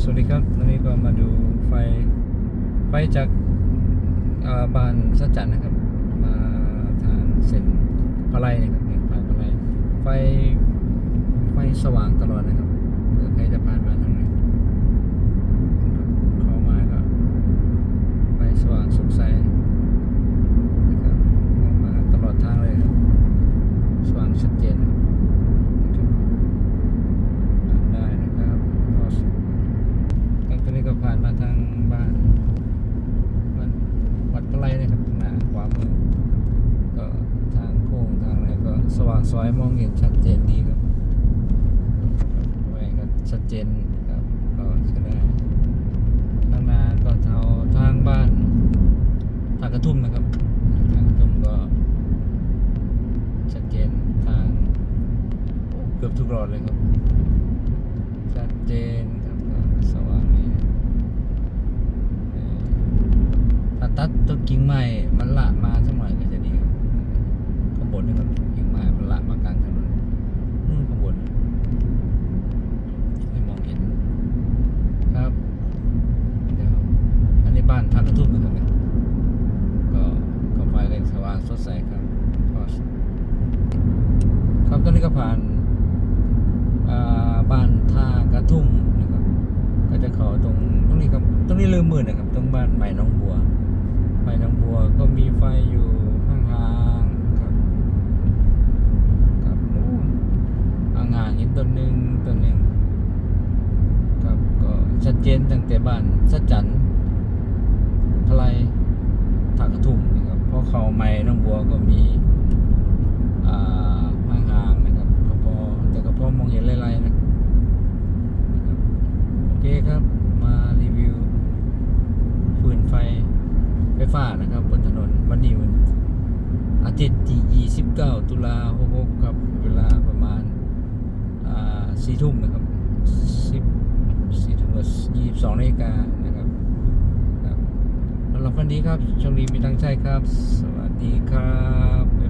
สวัสดีครับวันนี้ก็มาดูไฟไฟจากบ้านสัจจันนะครับ มาทางเส้นพะไลนะครับเนี่ยผ่านพะไลไฟไฟสว่างตลอดนะครับเผื่อใครจะผ่านมาทางนี้เข้ามาก็ไฟสว่างสุขใสนะครับมองมาตลอดทางเลยครับ สว่างชัดเจนนะครับผ่านได้นะครับพอสทางตัวนี้ก็ผ่านมาทางบ้านบ้านวัดพระไลนะครับทางหน้าขวามือ ก็ทางโค้งทางอะไรก็ส ว่างสวยมองเห็นชัดเจนดีครับไว้ก็ชัดเจนครับก็ใช้ได้ทางหน้าก็เท่าทางบ้านทางกระทุ่มนะครับทางกระทุ่มก็ ชัดเจนทางเกือบทุกรอดเลยครับ ชัดเจนครับสว่างดีเอ่อถ้าตัดต้นกิ่งไม้มันละมาสักหน่อยก็จะดีครับข้างบนนะครับกิ่งไม้มันละมากลางถนนนู่นข้างบนให้มองเห็น ครับเดี๋ยวอันนี้บ้านทางกระทุ่มนะครับเนี่ยก็ก็ไฟก็สว่างสดใสครับพอส ครับตอนนี้ก็ ผ่านาบ้านท่ากระทุ่มนะครับ ก็จะเข้าตรงตรงนี้ครับตรงนี้ลืมมือนะครับ ตรงบ้านใหม่น้องบัวใหม่น้องบัวก็มีไฟอยู่ห่างๆครับครับนู่นห่างๆเห็นต้นหนึ่งต้นหนึ่งครับก็ชัดเจนตั้งแต่บ้านสัจจันทร์พลายท่ากระทุ่มนะครับเพราะเขาใหม่น้องบัวก็มี อ่าห่างๆนะครับก็พอแต่ก็พอมองเห็นไล่ๆนะครับนะครับ โอเคครับมารีวิวฟืนไฟไฟ้านะครับ บนถนนวันนี้วันอาทิตย์ที่ 29 ตุลา66ครับเวลาประมาณอ่า4ทุ่มนะครับสี่ทุ่มกับ22นาฬิกานะครับครับสำหรับวันนี้ครับช่วงนี้มีตั้งใจครับ สวัสดีครับ